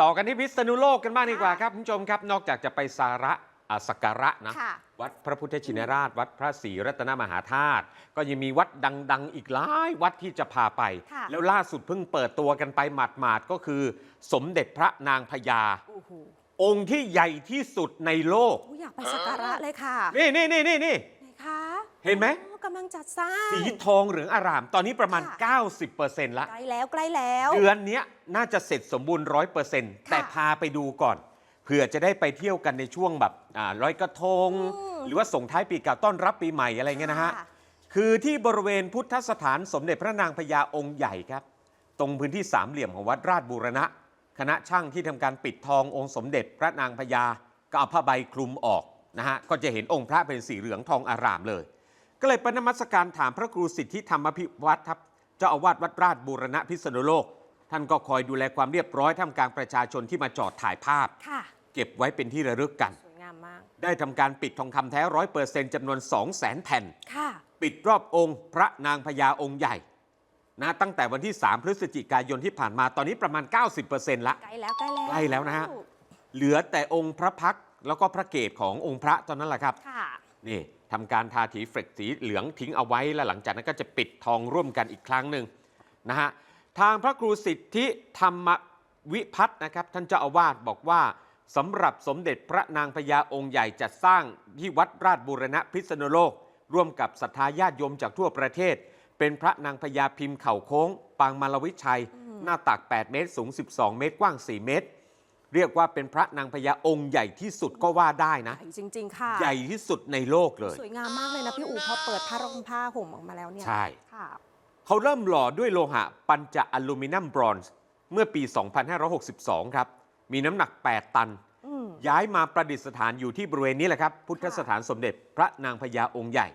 ต่อกันที่พิษณุโลกกันบ้างดีกว่าครับคุณผู้ชมครับ นอกจากจะไปสาระอ่าสักการะนะค่ะ วัดพระพุทธชินราช วัดพระศรีรัตนมหาธาตุก็ยังมีวัดดัง ๆ อีกหลายวัดที่จะพาไป ค่ะ แล้วล่าสุดเพิ่งเปิดตัวกันไปหมาดๆก็คือ สมเด็จพระนางพญา โอ้โหองค์ที่ใหญ่ที่สุดในโลกอุ๊ยอยากไปสักการะเลยค่ะนี่นี่นี่นี่นี่ไหนคะ เห็นไหมอ๋อ กำลังจัดสร้างสีทองเหลืองอาราม ตอนนี้ประมาณค่ะ90%ละใกล้แล้วใกล้แล้ว เดือนเนี้ยน่าจะเสร็จสมบูรณ์ร้อยเปอร์เซ็นต์ค่ะแต่พาไปดูก่อนเผื่อจะได้ไปเที่ยวกันในช่วงแบบอ่าร้อยกระทงอืมหรือว่าส่งท้ายปีเก่าต้อนรับปีใหม่อะไรเงี้ยนะฮะค่คือที่บริเวณพุทธสถานสมเด็จพระนางพญาองค์ใหญ่ครับ ตรงพื้นที่สามเหลี่ยมของวัดราชบูรณะ คณะช่างที่ทำการปิดทององค์สมเด็จพระนางพญาก็เอาผ้าใบคลุมออกนะฮะก็จะเห็นองค์พระเป็นสีเหลืองทองอารามเลย ก็เลยไปนมัสการถามพระครูสิทธิธรรมพิวัตรครับเจ้าอาวาสวัดราชบูรณะพิษณุโลก ท่านก็คอยดูแลความเรียบร้อยท่ามกลางประชาชนที่มาจอดถ่ายภาพ ค่ะ เก็บไว้เป็นที่ระลึกกัน สวยงามมาก ได้ทำการปิดทองคำแท้ร้อยเปอร์เซ็นต์จำนวน 2 0 0 0 0 0 แผ่น ค่ะ ปิดรอบองค์พระนางพญาองค์ใหญ่นะตั้งแต่วันที่ 3 พฤศจิกายนที่ผ่านมาตอนนี้ประมาณ 90%ละใกล้แล้วใกล้แล้วใกล้แล้วนะฮะเหลือแต่องค์พระพักตร์แล้วก็พระเกศขององค์พระตอนนั้นแหละครับ ค่ะ นี่ ทำการทาถีเฟรกสีเหลืองทิ้งเอาไว้แล้วหลังจากนั้นก็จะปิดทองร่วมกันอีกครั้งหนึ่งนะฮะทางพระครูสิทธิธรรมวิพัฒน์นะครับท่านเจ้าอาวาสบอกว่าสำหรับสมเด็จพระนางพญาองค์ใหญ่จัดสร้างที่วัดราชบูรณะพิษณุโลก ร่วมกับศรัทธาญาติโยมจากทั่วประเทศ เป็นพระนางพญาพิมพ์เข่าโค้ง ปางมารวิชัย หน้าตัก 8 เมตร สูง 12 เมตร กว้าง 4 เมตร เรียกว่าเป็นพระนางพญาองค์ใหญ่ที่สุดก็ว่าได้นะใหญ่จริง ๆ ค่ะ ใหญ่ที่สุดในโลกเลย สวยงามมากเลยนะพี่อู๋พอเปิดผ้าร่มผ้าห่มออกมาแล้วเนี่ยใช่ ค่ะ เขาเริ่มหล่อด้วยโลหะปัญจอลูมิเนียมบรอนซ์เมื่อปี 2562 ครับ มีน้ำหนัก 8 ตัน อืมย้ายมาประดิษฐานอยู่ที่บริเวณนี้แหละครับ พุทธสถานสมเด็จพระนางพญาองค์ใหญ่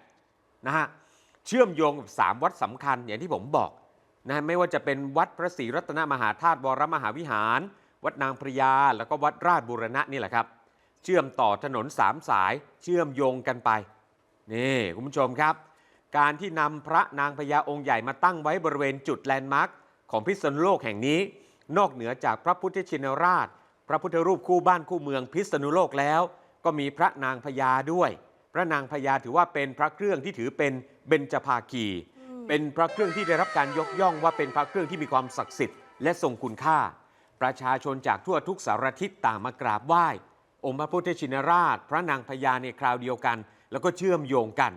นะฮะเชื่อมโยงกับ3วัดสำคัญอย่างที่ผมบอกนะฮะไม่ว่าจะเป็นวัดพระศรีรัตนมหาธาตุวรมหาวิหาร วัดนางพระยา แล้วก็วัดราชบูรณะนี่แหละครับ เชื่อมต่อถนนสามสายเชื่อมโยงกันไป นี่คุณผู้ชมครับ การที่นำพระนางพญาองค์ใหญ่มาตั้งไว้บริเวณจุดแลนด์มาร์คของพิษณุโลกแห่งนี้ นอกเหนือจากพระพุทธชินราช พระพุทธรูปคู่บ้านคู่เมืองพิษณุโลกแล้ว ก็มีพระนางพญาด้วย พระนางพญาถือว่าเป็นพระเครื่องที่ถือเป็นเบญจภาคีเป็นพระเครื่องที่ได้รับการยกย่องว่าเป็นพระเครื่องที่มีความศักดิ์สิทธิ์และทรงคุณค่า ประชาชนจากทั่วทุกสารทิศต่างมากราบไหว้ องค์พระพุทธชินราช พระนางพญาในคราวเดียวกัน แล้วก็เชื่อมโยงกัน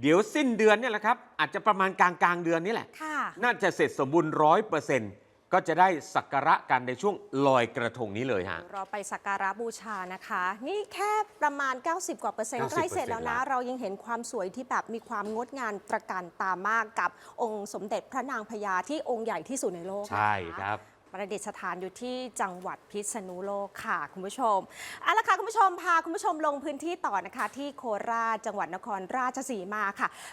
เดี๋ยวสิ้นเดือนเนี่ยแหละครับ อาจจะประมาณกลางกลางๆเดือนนี้แหละค่ะน่าจะเสร็จสมบูรณ์ร้อยเปอร์เซ็นต์ก็จะได้สักการะกันในช่วงลอยกระทงนี้เลยฮะเราไปสักการะบูชานะคะ นี่แค่ประมาณ 90 กว่าเปอร์เซ็นต์90%ใกล้เสร็จแล้วนะแล้วเรายังเห็นความสวยที่แบบมีความงดงามตระการตามากกับองค์สมเด็จพระนางพญาที่องค์ใหญ่ที่สุดในโลกนะคะใช่ครับ ประดิษฐานอยู่ที่จังหวัดพิษณุโลกค่ะคุณผู้ชมเอาละค่ะคุณผู้ชมพาคุณผู้ชมลงพื้นที่ต่อนะคะ ที่โคราชจังหวัดนครราชสีมาค่ะ